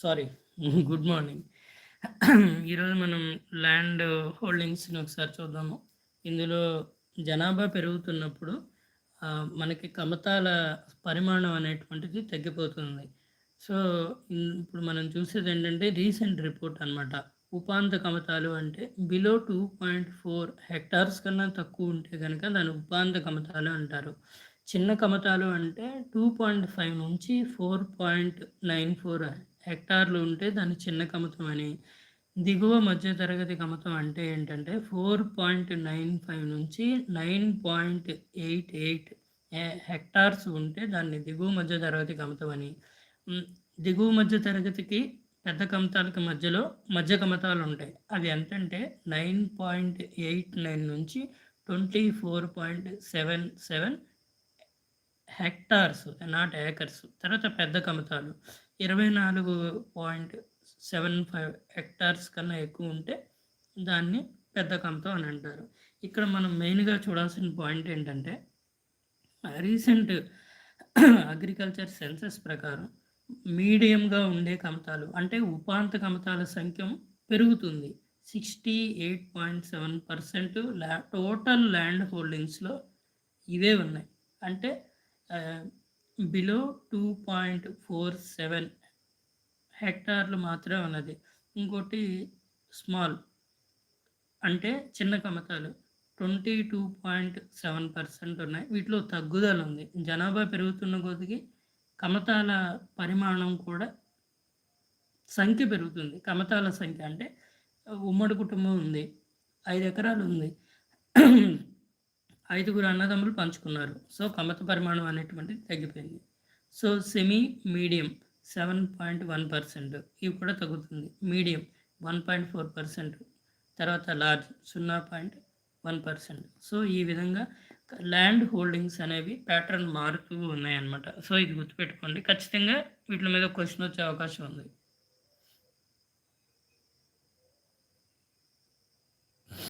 Sorry good morning. ఈరోజు మనం land హోల్డింగ్స్ని ఒకసారి చూద్దాము. ఇందులో జనాభా పెరుగుతున్నప్పుడు మనకి కమతాల పరిమాణం అనేటువంటిది తగ్గిపోతుంది. సో ఇప్పుడు మనం చూసేది ఏంటంటే రీసెంట్ రిపోర్ట్ అనమాట ఉపాంత కమతాలు అంటే below two point four hectares కన్నా తక్కువ ఉంటే కనుక దాన్ని ఉపాంత కమతాలు అంటారు. చిన్న కమతాలు అంటే టూ పాయింట్ ఫైవ్ నుంచి ఫోర్ పాయింట్ నైన్ ఫోర్ హెక్టార్లు ఉంటే దాన్ని చిన్న కమతం అని. దిగువ మధ్య తరగతి కమతం అంటే ఏంటంటే ఫోర్ పాయింట్ నైన్ ఫైవ్ నుంచి nine point eight eight hectares ఉంటే దాన్ని దిగువ మధ్య తరగతి కమతం అని. దిగువ మధ్య తరగతికి పెద్ద కమతాలకి మధ్యలో మధ్య కమతాలు ఉంటాయి. అది ఎంతంటే నైన్ పాయింట్ ఎయిట్ నైన్ నుంచి twenty four point seven seven hectares not acres తర్వాత పెద్ద కమతాలు. ఇరవై నాలుగు పాయింట్ సెవెన్ ఫైవ్ హెక్టార్స్ కన్నా ఎక్కువ ఉంటే దాన్ని పెద్ద కమతం అని అంటారు. ఇక్కడ మనం మెయిన్గా చూడాల్సిన పాయింట్ ఏంటంటే రీసెంట్ అగ్రికల్చర్ సెన్సెస్ ప్రకారం మీడియంగా ఉండే కమతాలు అంటే ఉపాంత కమతాల సంఖ్య పెరుగుతుంది. Sixty eight point seven percent ల్యా total land హోల్డింగ్స్లో ఇవే ఉన్నాయి. అంటే below two point four seven హెక్టార్లు మాత్రమే ఉన్నది. ఇంకోటి స్మాల్ అంటే చిన్న కమతాలు twenty two point seven percent ఉన్నాయి. వీటిలో తగ్గుదల ఉంది. జనాభా పెరుగుతున్న కొద్దికి కమతాల పరిమాణం కూడా సంఖ్య పెరుగుతుంది. కమతాల సంఖ్య అంటే ఉమ్మడి కుటుంబం ఉంది. ఐదు ఎకరాలు ఉంది. ఐదుగురు అన్నదమ్ములు పంచుకున్నారు. సో కమత పరిమాణం అనేటువంటిది తగ్గిపోయింది. So semi medium seven point one percent ఇవి కూడా తగ్గుతుంది. Medium one point four percent తర్వాత లార్జ్ సున్నా పాయింట్ వన్ పర్సెంట్ సో ఈ విధంగా ల్యాండ్ హోల్డింగ్స్ అనేవి ప్యాటర్న్ మారుతూ ఉన్నాయన్నమాట. సో ఇది గుర్తుపెట్టుకోండి. ఖచ్చితంగా వీటి మీద క్వశ్చన్ వచ్చే అవకాశం ఉంది.